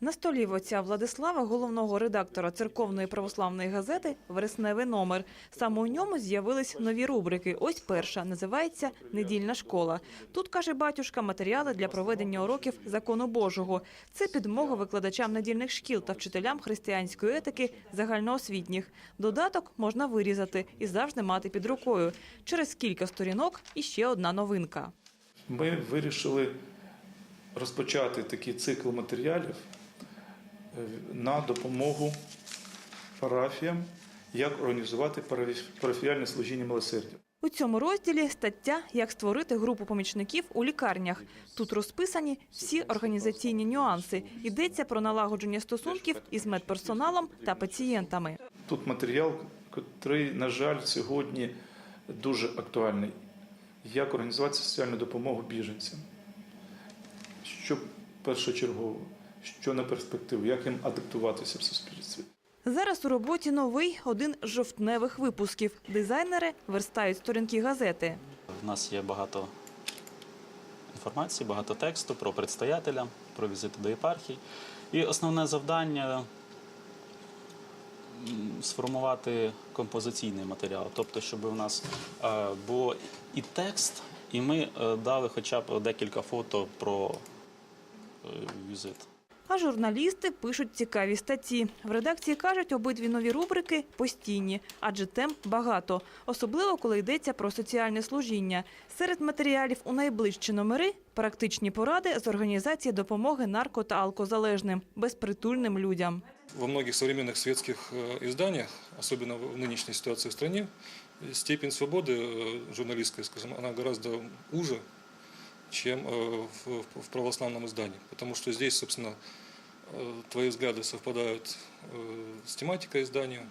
На столі в отця Владислава, головного редактора церковної православної газети, вересневий номер. Саме у ньому з'явились нові рубрики. Ось перша називається Недільна школа. Тут каже батюшка матеріали для проведення уроків закону Божого. Це підмога викладачам недільних шкіл та вчителям християнської етики загальноосвітніх. Додаток можна вирізати і завжди мати під рукою. Через кілька сторінок і ще одна новинка. Ми вирішили розпочати такий цикл матеріалів е, на допомогу парафіям, як організувати парафі- парафіяльне служіння милосердя. У цьому розділі стаття «Як створити групу помічників у лікарнях». Тут розписані всі організаційні нюанси. Йдеться про налагодження стосунків із медперсоналом та пацієнтами. Тут матеріал, який, на жаль, сьогодні дуже актуальний. Як організувати соціальну допомогу біженцям? Що першочергово, що на перспективу, як їм адаптуватися в суспільстві? Зараз у роботі новий один з жовтневих випусків. Дизайнери верстають сторінки газети. У нас є багато інформації, багато тексту про предстоятеля, про візити до єпархій. І основне завдання сформувати композиційний матеріал, тобто, щоб у нас е, було і текст, і ми е, дали хоча б декілька фото про візит. А журналісти пишуть цікаві статті. В редакції кажуть, обидві нові рубрики постійні, адже тем багато, особливо коли йдеться про соціальне служіння. Серед матеріалів у найближчі номери практичні поради з організації допомоги нарко та алкозалежним, безпритульним людям. Во многих современных светских э, изданиях, особенно в нынешней ситуации в стране, степень свободы э, журналистской, скажем, она гораздо уже, чем э, в, в православном издании. Потому что здесь, собственно, э, твои взгляды совпадают э, с тематикой издания,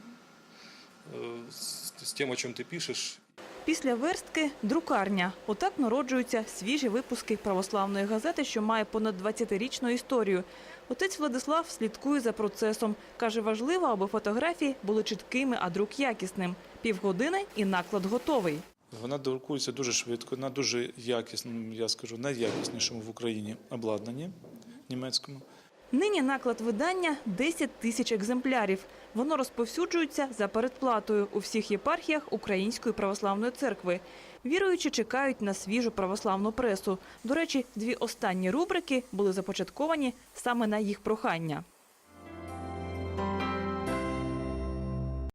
э, с, с тем, о чем ты пишешь, Після верстки – друкарня. Отак народжуються свіжі випуски православної газети, що має понад 20-річну історію. Отець Владислав слідкує за процесом. Каже, важливо, аби фотографії були чіткими, а друк якісним. Півгодини і наклад готовий. Вона друкується дуже швидко, на дуже якісному, я скажу, найякіснішому в Україні обладнанні німецькому. Нині наклад видання 10 тисяч екземплярів. Воно розповсюджується за передплатою у всіх єпархіях Української православної церкви. Віруючі чекають на свіжу православну пресу. До речі, дві останні рубрики були започатковані саме на їх прохання.